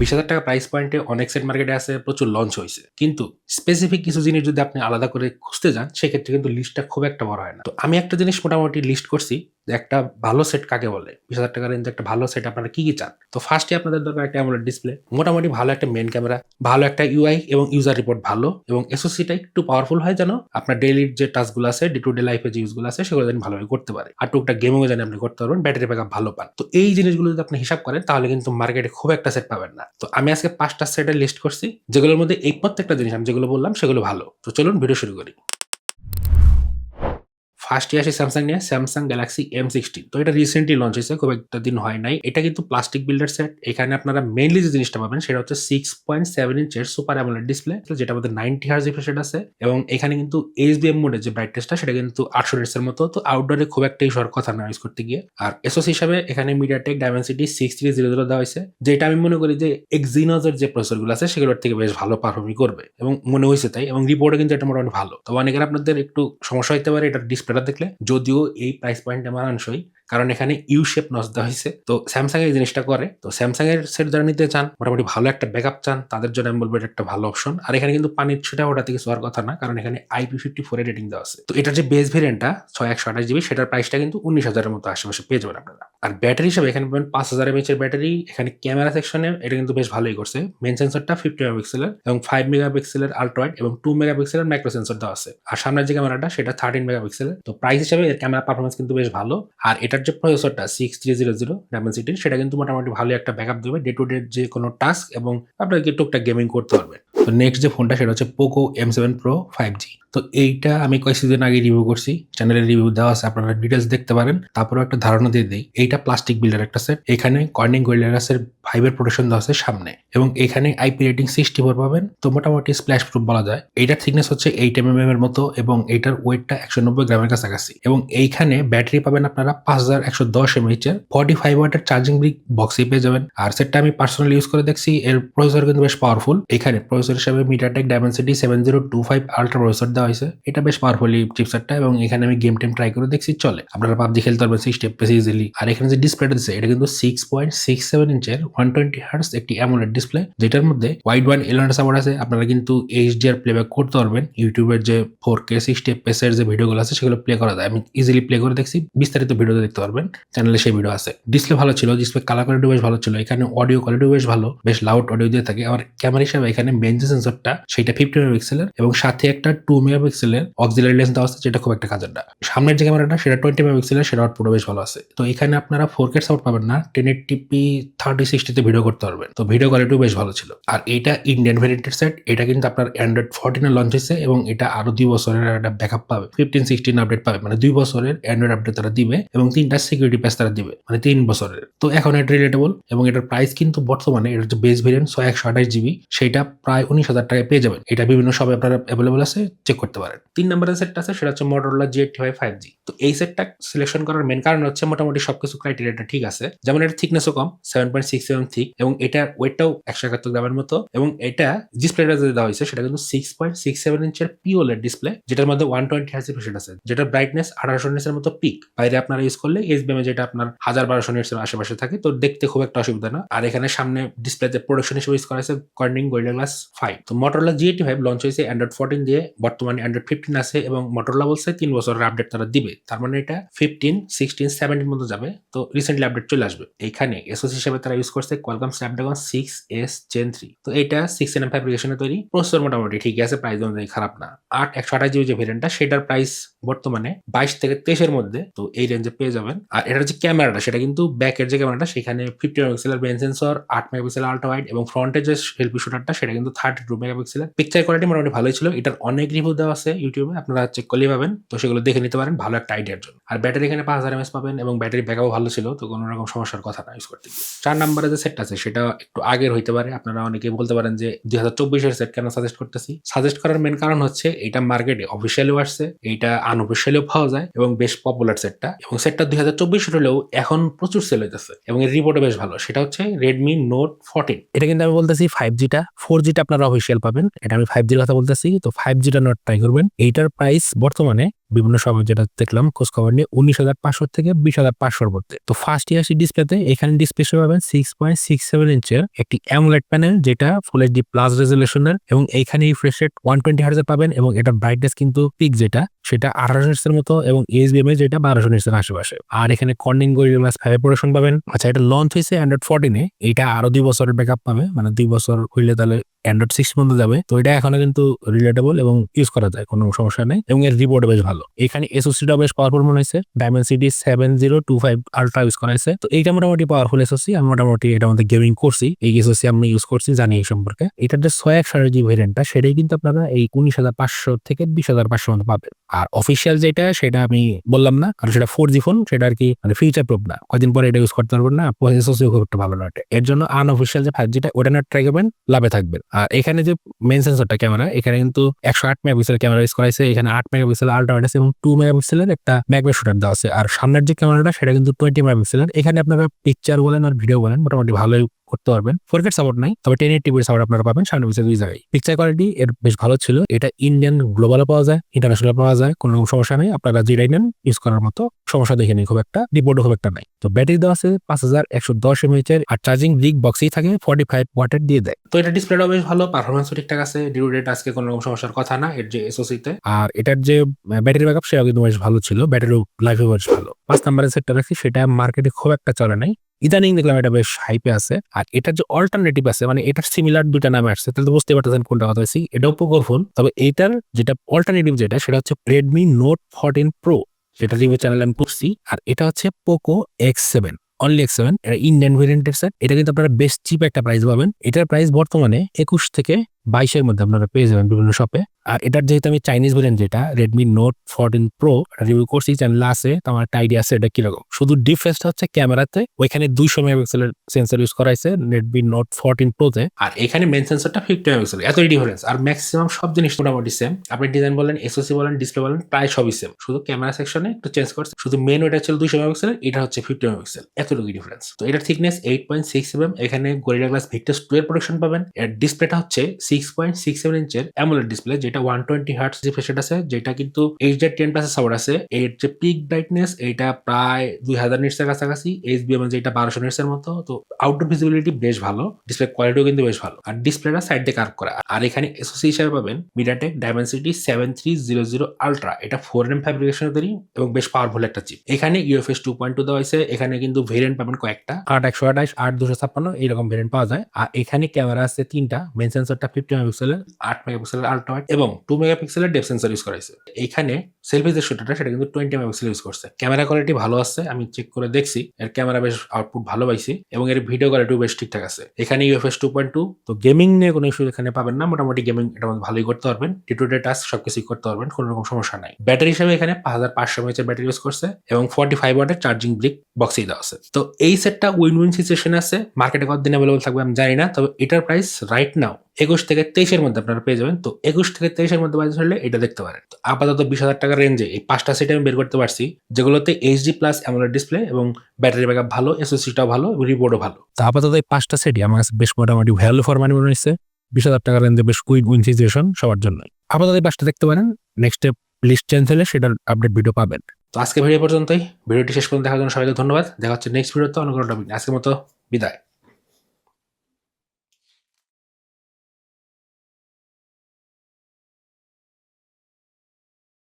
বিশ হাজার টাকা প্রাইস পয়েন্টে অনেক সেট মার্কেটে আছে, প্রচুর লঞ্চ হয়েছে। কিন্তু স্পেসিফিক কিছু জিনিস যদি আপনি আলাদা করে খুঁজতে যান, সেক্ষেত্রে কিন্তু লিস্টটা খুব একটা বড় হয় না। তো আমি একটা জিনিস মোটামুটি লিস্ট করছি যে একটা ভালো সেট কাকে বলে? বিশ হাজার টাকার রেঞ্জে একটা ভালো সেট আপনারা কি কি চান? তো ফার্স্টে আপনাদের দরকার একটা অ্যামোলেড ডিসপ্লে মোটামুটি ভালো একটা মেন ক্যামেরা ভালো একটা ইউআই এবং ইউজার রিপোর্ট ভালো এবং এসওসিটা একটু পাওয়ারফুল হয় যেন আপনার ডেইলি যে টাস্কগুলো আছে ডে টু ডে লাইফে যে ইউজগুলো আছে, সেগুলো যেন ভালোভাবে করতে পারে। আর টুকটা গেমিংও যেন আপনি করতে পারবেন ব্যাটারি ব্যাকআপ ভালো পান। তো এই জিনিসগুলো যদি আপনি হিসাব করেন, তাহলে কিন্তু মার্কেটে খুব একটা সেট পাবেন না। তো আমি আজকে পাঁচটা সেটের লিস্ট করছি, যেগুলোর মধ্যে এই প্রত্যেকটা জিনিস আমি যেগুলো বললাম সেগুলো ভালো। তো চলুন ভিডিও শুরু করি। ফার্স্টে আসি স্যামসাং নিয়ে স্যামসাং গ্যালাক্সি এম সিক্সটিন তো এটা রিসেন্টলি লঞ্চ হয়েছে, খুব একটা দিন হয় নাই। এটা কিন্তু প্লাস্টিক বিল্ডার সেট এখানে আপনারা মেইনলি যে জিনিসটা পাবেন, সেটা হচ্ছে সিক্স পয়েন্ট সেভেন ইঞ্চের সুপার অ্যামোলেড ডিসপ্লে যেটা আমাদের নাইনটি হার্জ রিফ্রেশ আছে। এবং এখানে কিন্তু এইচবিএম মোডের যে ব্রাইটনেসটা সেটা কিন্তু আটশো এর মতো। তো আউটডোরে খুব একটা ইস্যুর কথা না ইউজ করতে গিয়ে। আর এসোস হিসাবে এখানে MediaTek Dimensity six three zero zero দেওয়া হয়েছে। যেটা আমি মনে করি যে এক্সিনোজের যে প্রসেসরগুলো আছে, সেগুলোর থেকে বেশ ভালো পারফর্মই করবে। এবং মনে হয়েছে তাই। এবং রিপোর্টে কিন্তু এটা মোটামুটি ভালো। তো অনেকের আপনাদের একটু সমস্যা হতে পারে, এটার ডিসপ্লেটা দেখলে যদিও এই প্রাইস পয়েন্টে মানানসই কারণ এখানে ইউ শেপ নস দেওয়া হয়েছে। তো স্যামসাং এই জিনিসটা করে। তো স্যামসাং এর সেট যারা নিতে চান, মোটামুটি ভালো একটা ব্যাকআপ চান, তাদের জন্য আমি বলব এটা একটা ভালো অপশন আর এখানে কিন্তু পানির ছোটা ওটা কিছু হওয়ার কথা না, কারণ এখানে আইপি ফিফটি ফোর রেটিং দেওয়া আছে। তো এটার যে বেস ভেরিয়েন্টটা ছয় একশো আঠাশ জিবি সেটার প্রাইসটা কিন্তু উনিশ হাজারের মতো আশেপাশে পেয়ে যাবেন আপনারা। আর ব্যাটারি হিসাবে এখানে পাবেন পাঁচ হাজার এমএচ এর ব্যাটারি এখানে ক্যামেরা সেকশনে এটা কিন্তু বেশ ভালোই করছে। মেন সেন্সরটা ফিফটি মেগাপিক্সেলের এবং ফাইভ মেগাপিক্সেলের আলট্রয়েড এবং টু মেগাপিক্সেলের মাইক্রো সেন্সর দেওয়া আছে। আর সামনের যে ক্যামেরাটা সেটা থার্টিন মেগাপিক্সেলের তো প্রাইস হিসাবে এর ক্যামেরা পারফরমেন্স কিন্তু বেশ ভালো। আর এটার যে প্রসেসরটা সিক্স থ্রি জিরো জিরো ডায়মেন্সিটির সেটা কিন্তু মোটামুটি ভালো একটা ব্যাকআপ দেবে ডে টু ডে যে কোনো টাস্ক এবং আপনাকে টুকটাক গেমিং করতে পারবেন তো নেক্সট যে ফোনটা সেটা হচ্ছে Poco M seven Pro five G তো এইটা আমি কয়েকদিন আগে রিভিউ করছি। চ্যানেলের রিভিউ দেওয়া আছে, আপনারা ডিটেলস দেখতে পারেন। তারপরে একটা ধারণা দিয়ে দিই, এইটা প্লাস্টিক বিল্ডার একটা সেট এখানে কর্নিং গোল্ডারাসের ফাইভের প্রোটেকশন দেওয়া আছে সামনে এবং এখানে আইপি রেটিং সিক্সটি ফোর পাবেন। তো মোটামুটি স্প্ল্যাশ প্রুফ বলা যায়। এইটার থিকনেস হচ্ছে এইট এম এম এর মতো এবং এইটার ওয়েটটা একশো নব্বই গ্রামের কাছাকাছি এবং এইখানে ব্যাটারি পাবেন আপনারা পাঁচ হাজার একশো দশ এমএইচ এর। ফর্টি ফাইভ ওয়াটের চার্জিং ব্রিক বক্সে পেয়ে যাবেন। আর সেটটা আমি পার্সোনালি ইউজ করে দেখছি, এর প্রসেসর কিন্তু বেশ পাওয়ারফুল এখানে প্রসেসর হিসেবে MediaTek Dimensity seven zero two five ultra processor দেওয়া হয়েছে। এটা বেশ পাওয়ারফুলি চিপসেটটা এবং এখানে আমি গেম টেম ট্রাই করে দেখছি চলে। আপনারা পাবজি খেলতে পারবেন সিক্স স্টেপ ইজিলি আর এখানে যে ডিসপ্লেটা দিচ্ছে, এটা কিন্তু সিক্স পয়েন্ট সিক্স সেভেন ইঞ্চের ওয়ান টোয়েন্টি হার্স একটি অ্যামোলেড ডিসপ্লে যেটার মধ্যে ওয়াইড ওয়ান এলএন সাপোর্ট আছে। আপনারা কিন্তু এইচডিআর প্লেব্যাক করতে পারবেন। ইউটিউবের যে ফোর কে সিক্স স্টেপ পেসের যে ভিডিওগুলো আছে, সেগুলো প্লে করা যায়। আমি ইজিলি প্লে করে দেখছি। বিস্তারিত ভিডিও দেখতে পারবেন। চ্যানেলে সেই ভিডিও আছে। ডিসপ্লে ভালো ছিল ডিসপ্লে কালার কোয়ালিটি বেশ ভালো ছিল। এখানে অডিও কোয়ালিটি বেশ ভালো, বেশ লাউড অডিও দিয়ে থাকে। আর ক্যামেরা হিসাবে এখানে বেঞ্চ সেন্সরটা সেটা ফিফটি মেগাপিক্সেলের এবং সাথে একটা টু মেগাপিক্সেলের অক্সিলারি লেন্স দেওয়া আছে, যেটা খুব একটা কাজের না। সামনের যে ক্যামেরাটা সেটা টোয়েন্টি মেগাপিক্সেলের, সেটা পুরো বেশ ভালো আছে। তো এখানে আপনারা ফোর কে সাপোর্ট পাবেন না টেন টিপি থার্টি সিক্সটিতে ভিডিও করতে পারবেন। তো ভিডিও কোয়ালিটিও বেশ ভালো ছিল। আর এটা ইন্ডিয়ান ভেরিয়েন্টের সেট এটা কিন্তু আপনার অ্যান্ড্রয়েড ফোরটিনে লঞ্চ হয়েছে এবং এটা আরও দুই বছরের একটা ব্যাকআপ পাবে। ফিফটিন সিক্সটিন আপডেট পাবে। মানে দুই বছরের অ্যান্ড্রয়েড আপডেট তারা দিবে এবং তিনটা সিকিউরিটি প্যাচ তারা দিবে। মানে তিন বছরের। তো এখন এটা রিলেটেবল এবং এটার প্রাইস কিন্তু বর্তমানে এটার যে বেস ভেরিয়েন্ট ছয় একশো আঠাশ জিবি সেটা প্রায় উনিশ হাজার টাকায় পেয়ে যাবেন। এটা বিভিন্ন সবে আপনারা অ্যাভেলেবল আছে। চেক করতে পারেন। তিন নম্বরের সেটটা আছে, সেটা হচ্ছে Motorola G eighty five five G তো এই সেটটা সিলেকশন করার মেন কারণ হচ্ছে মোটামুটি সবকিছু ক্রাইটেরিয়াটা ঠিক আছে। যেমন এটা থিকনেসও কম seven point six seven thick এবং এটা ওয়েটটাও একশো একাত্তর গ্রামের মতো এবং এটা ডিসপ্লেটা যে দেওয়া হয়েছে, সেটা কিন্তু সিক্স পয়েন্ট সিক্স সেভেন ইঞ্চের পিওলের ডিসপ্লে যেটার মধ্যে ওয়ান টোয়েন্টি হার্সি পার্সেন্ট আছে। যেটা ব্রাইটনেস আঠারোশো নিটসের মতো পিক বাইরে আপনারা ইউজ করলে এইচ বিএমে যেটা আপনার হাজার বারোশো নিটসের আশেপাশে থাকে, তো দেখতে খুব একটা অসুবিধা না। আর এখানে সামনে ডিসপ্লেতে প্রোডাকশন হিসেবে ইউজ করা হয়েছে কর্নিং গোল্ডেন গ্লাস ফাইভ তো Motorola G eighty five launch হয়েছে অ্যান্ড্রয়েড ফোরটিন দিয়ে, বর্তমানে অ্যান্ড্রয়েড ফিফটিন আছে এবং মোটরলা বলছে তিন বছরের আপডেট তারা দিবে। তার মানে এটা ফিফটিন সিক্সটিন সেভেন্টিন মতো যাবে। তো রিসেন্টলি আপডেট চলে আসবে। এখানে এসওসি হিসেবে তারা ইউজ করছে Qualcomm Snapdragon six S Gen three তো এটা সিক্স এন ফ্যাব্রিকেশনে তৈরি। প্রসেসর মোটামুটি ঠিক আছে প্রাইস অনুযায়ী খারাপ না। আট, একশো আঠাশ জিবি যে ভেরিয়েন্টটা সেটার প্রাইস বর্তমানে বাইশ থেকে তেইশের মধ্যে। তো এই রেঞ্জে পেয়ে যাবেন। আর এটার যে ক্যামেরাটা সেটা কিন্তু ব্যাকের যে ক্যামেরাটা সেখানে ফিফটি মেগাপিক্সেলের বেন সেন্সর আট মেগাপিক্সেল আল্ট্রা ওয়াইড এবং ফ্রন্টের যে সেলফি শুটারটা সেটা কিন্তু থার্টি টু মেগাপিক্সেলের পিকচার কোয়ালিটি মোটামুটি ভালোই ছিল। এটার অনেক রিভিউ দেওয়া আছে ইউটিউবে, আপনারা চেক করলেই পাবেন। তো সেগুলো দেখে নিতে পারেন, ভালো একটা আইডিয়ার জন্য। আর ব্যাটারি এখানে পাঁচ হাজার এমএস পাবেন এবং ব্যাটারি ব্যাকআপও ভালো ছিল, তো কোনো রকম সমস্যার কথা না ইউজ করতে। চার নম্বরে যে সেট আছে, সেটা একটু আগের হইতে পারে। আপনারা অনেকে বলতে পারেন যে দুই হাজার চব্বিশের সেট কেন সাজেস্ট করতেছি? সাজেস্ট করার মেন কারণ হচ্ছে, এটা মার্কেটে অফিসিয়ালিও আসছে এইটা আনঅফিসিয়ালিও পাওয়া যায় এবং বেশ পপুলার সেটটা এবং সেটটা দুই হাজার চব্বিশ হলেও এখন প্রচুর সেল হইতেছে এবং এর রিপোর্টও বেশ ভালো। সেটা হচ্ছে রেডমি নোট ফোরটিন এটা কিন্তু আমি বলতেছি ফাইভ জিটা ফোর জিটা আপনারা অফিসিয়াল পাবেন। এটা আমি ফাইভ জির কথা বলতেছি, তো ফাইভ জিটা নোট ট্রাই করবেন। এইটার প্রাইস বর্তমানে বিভিন্ন সময় যেটা দেখলাম, খোঁজ খবর নিয়ে উনিশ হাজার পাঁচশো থেকে বিশ হাজার পাঁচশোর মধ্যে। তো ফার্স্ট ইয়ার ডিসপ্লেতে এখানে ডিসপ্লে পাবেন সিক্স পয়েন্ট সিক্স সেভেন ইঞ্চের একটি অ্যামোলেড প্যানেল যেটা ফুল এইচডি প্লাস রেজলিউশনের এবং এইখানে রিফ্রেশ রেট ওয়ান টোয়েন্টি হার্জের পাবেন, এবং এটার ব্রাইটনেস কিন্তু পিক যেটা, সেটা আঠারোশো এর মতো, এবং এইচবিএম যেটা বারোশো এর আশেপাশে। আর এখানে Corning Gorilla Glass five production পাবেন। আচ্ছা এটা লঞ্চ হয়েছে অ্যান্ড্রয়েড ফোরটিনে এটা আরও দুই বছরের ব্যাকআপ পাবে মানে দুই বছর হইলে তাহলে অ্যান্ড্রয়েড সিক্স পর্যন্ত যাবে। তো এটা এখনও কিন্তু রিলেটেবল এবং ইউজ করা যায়, কোনো সমস্যা নেই, এবং এর রিপোর্ট বেশ ভালো। এখানে এসওসিটা বেশ পাওয়ারফুল মনে হয়েছে। Dimensity seven zero two five ultra use করা হয়েছে। তো এইটা মোটামুটি পাওয়ারফুল এসওসি আমি মোটামুটি এটা মধ্যে গেমিং করছি। এই এসওসি আমি ইউজ করছি, জানি এই সম্পর্কে। এটার যে ছয় একশো যে ভেরিয়েন্টটা সেটাই কিন্তু আপনারা এই উনিশ হাজার পাঁচশো থেকে বিশ হাজার পাঁচশো মতো পাবেন। আর অফিসিয়াল যেটা, সেটা আমি বললাম না। কারণ সেটা ফোর জি ফোন সেটা আর কি মানে ফিচার প্রুফ না। কয়দিন পরে এটা ইউজ করতে পারবেন না। এসওসিও খুব একটা ভালো না। এর জন্য আনঅফিসিয়াল যে ফাইভ জিটা ওটা না ট্রাই করবেন, লাভে থাকবেন। আর এখানে যে মেন সেন্সরটা ক্যামেরা এখানে কিন্তু একশো আট মেগাপিক্সেলের ক্যামেরা ইউজ করা হয়েছে। এখানে আট মেগাপিক্সেল আল্ট্রা আছে এবং টু মেগাপিক্সেলের একটা ম্যাকবে শুটার দেওয়া আছে। আর সামনের যে ক্যামেরাটা সেটা কিন্তু টোয়েন্টি মেগাপিক্সেলের এখানে আপনারা পিকচার বলেন আর ভিডিও বলেন, মোটামুটি ভালোই করতে পারবেন। ফোরকেট সাপোর্ট নাই তবে টেন এইট টিভির সাপোর্ট আপনারা পাবেন সামনে পিছিয়ে দুই জায়গায়। পিকচার কোয়ালিটি এর বেশ ভালো ছিল। এটা ইন্ডিয়ান গ্লোবালও পাওয়া যায় ইন্টারন্যাশনাল পাওয়া যায় কোনো সমস্যা নেই। আপনারা যেটাই নেন ইউজ করার মতো সমস্যা দেখে নেই খুব একটা রিপোর্টও খুব একটা নাই। তো ব্যাটারি দেওয়া আছে পাঁচ হাজার একশো দশ এমএইচ এর আর চার্জিং ব্রিক বক্সেই থাকে ফর্টি ফাইভ ওয়াটের দিয়ে দেয়। তো এটা ডিসপ্লেটাও বেশ ভালো পারফরমেন্সও ঠিকঠাক আছে ডিউ ডেট আজকে কোনো রকম সমস্যার কথা না এর যে এসওসিতে আর এটার যে ব্যাটারি ব্যাকআপ সেটাও কিন্তু বেশ ভালো ছিল ব্যাটারিও লাইফে বেশ ভালো। পাঁচ নাম্বারের সেটটা রাখছি সেটা মার্কেটে খুব একটা চলে নাই। ইদানিং দেখলাম এটা বেশ হাইপে আছে। আর এটার যে অল্টারনেটিভ আছে মানে এটার সিমিলার দুইটা নামে আসছে, তাহলে তো বুঝতে পারতেছেন কোনটা কথা হয়েছি। এটাও পোকোর ফোন তবে এটার যেটা অল্টারনেটিভ যেটা, সেটা হচ্ছে রেডমি নোট ফোরটিন প্রো যেটা রিভিউ চ্যানেল আমি করছি। আর এটা হচ্ছে Poco X seven only X seven এটা ইন্ডিয়ান ভেরিয়েন্টের সেট এটা কিন্তু আপনারা বেশ চিপ একটা প্রাইস পাবেন। এটার প্রাইস বর্তমানে একুশ থেকে বাইশের মধ্যে আপনারা পেয়ে যাবেন বিভিন্ন শপে আর এটার যেহেতু আমি চাইনিজ ভেরিয়েন্ট যেটা Redmi Note fourteen Pro review করছি চ্যানেল আছে, তো আমার একটা আইডিয়া আছে এটা কীরকম। শুধু ডিফারেন্সটা হচ্ছে ক্যামেরাতে ওইখানে দুইশো মেগাপিক্সেলের সেন্সর ইউজ করা হয়েছে রেডমি নোট ফোরটিন প্রোতে আর এখানে মেন সেন্সরটা ফিফটি মেগাপিক্সেল এতই ডিফারেন্স আর ম্যাক্সিমাম সব জিনিস মোটামুটি সেম আপনি ডিজাইন বলেন এসওসি বলেন ডিসপ্লে বলেন, প্রায় সবই সেম শুধু ক্যামেরা সেকশনে একটু চেঞ্জ করছে। শুধু মেন ওটা ছিল দুইশো মেগাপিক্সেল এটা হচ্ছে ফিফটি মেগাপিক্সেল এতটুকু ডিফারেন্স তো এটার thickness eight point six M এখানে গরিলা গ্লাস ভিক্টাস টু এর প্রোডাকশন পাবেন। এর ডিসপ্লেটা হচ্ছে সিক্স পয়েন্ট সিক্স সেভেন ইঞ্চের অ্যামোলেড ডিসপ্লে যেটা ওয়ান টোয়েন্টি হার্টস রিফ্রেশ আছে, যেটা কিন্তু এইচডি টেন প্লাসের সাপোর্ট আছে। এর যে পিক ব্রাইটনেস এটা প্রায় দুই হাজার নিটসের কাছাকাছি। এইচবিএম যেটা বারোশো নিটসের মতো। তো আউটডোর ভিজিবিলিটি বেশ ভালো ডিসপ্লে কোয়ালিটিও কিন্তু বেশ ভালো। আর ডিসপ্লেটা সাইড দিয়ে কার্ভ করা। আর এখানে এসওসি হিসাবে পাবেন MediaTek Dimensity seven three zero zero ultra এটা ফোর এম ফ্যাব্রিকেশনের তৈরি এবং বেশ পাওয়ারফুল একটা চিপ এখানে ইউএফএস টু পয়েন্ট টু দেওয়া হয়েছে। এখানে কিন্তু ভেরিয়েন্ট পাবেন কয়েকটা। আট একশো আঠাশ, আট দুশো ছাপ্পান্ন, এইরকম ভেরিয়েন্ট পাওয়া যায়। আর এখানে ক্যামেরা আছে তিনটা। মেন সেন্সরটা ফিফটি মেগাপিক্সেলের আট মেগাপিক্সেলের আলট্রা এবং টু মেগাপিক্সেলের ডেপ সেন্সার ইউজ করা হয়েছে। এইখানে সেলফি যে শুটারটা সেটা কিন্তু টোয়েন্টি মেগাপিক্সেল ইউজ করছে। ক্যামেরা কোয়ালিটি ভালো আছে, আমি চেক করে দেখছি। এর ক্যামেরা বেশ আউটপুট ভালো পাইছি এবং এর ভিডিও কোয়ালিটিও বেশ ঠিকঠাক আছে। এখানে ইউএফএস টু পয়েন্ট টু তো গেমিং নিয়ে কোনো ইস্যু এখানে পাবেন না। মোটামুটি গেমিং এটা ভালোই করতে পারবেন। ডে টু ডে টাস্ক সবকিছুই করতে পারবেন, কোনো রকম সমস্যা নাই। ব্যাটারি হিসেবে এখানে পাঁচ হাজার পাঁচশো এমএচের ব্যাটারি ইউজ করছে এবং ফর্টি ফাইভ ওয়াটের চার্জিং ব্রিক বক্সেই দেওয়া আছে। তো এই সেটটা উইন উইন সিচুয়েশন আছে মার্কেটে কতদিন অ্যাভেলেবল থাকবে আমি জানি না, তবে এটার প্রাইস রাইট নাও একুশ থেকে তেইশের মধ্যে আপনারা পেয়ে যাবেন। তো একুশ থেকে তেইশের মধ্যে বাজেট হলে এটা দেখতে পারেন। তো আপাতত বিশ হাজার টাকার রেঞ্জে এই পাঁচটা সেট আমি বের করতে পারছি যেগুলোতে এইচডি প্লাস অ্যামোলেড ডিসপ্লে এবং ব্যাটারি ব্যাকআপ ভালো এসওসিটাও ভালো এবং রিপোর্টও ভালো। তো আপাতত এই পাঁচটা সেটই আমার কাছে বেশ মোটামুটি ভ্যালু ফর মানি মনে হচ্ছে। বিশ হাজার টাকার রেঞ্জে বেশ কুইক উইন সিচুয়েশন সবার জন্য আপাতত এই পাঁচটা দেখতে পারেন। নেক্সট লিস্ট চেঞ্জ হলে সেটার আপডেট ভিডিও পাবেন। তো আজকে ভিডিও পর্যন্তই। ভিডিওটি শেষ পর্যন্ত দেখার জন্য সবাইকে ধন্যবাদ। দেখা হচ্ছে নেক্সট ভিডিওতে অন্য কোনো টপিক আজকের মতো বিদায়।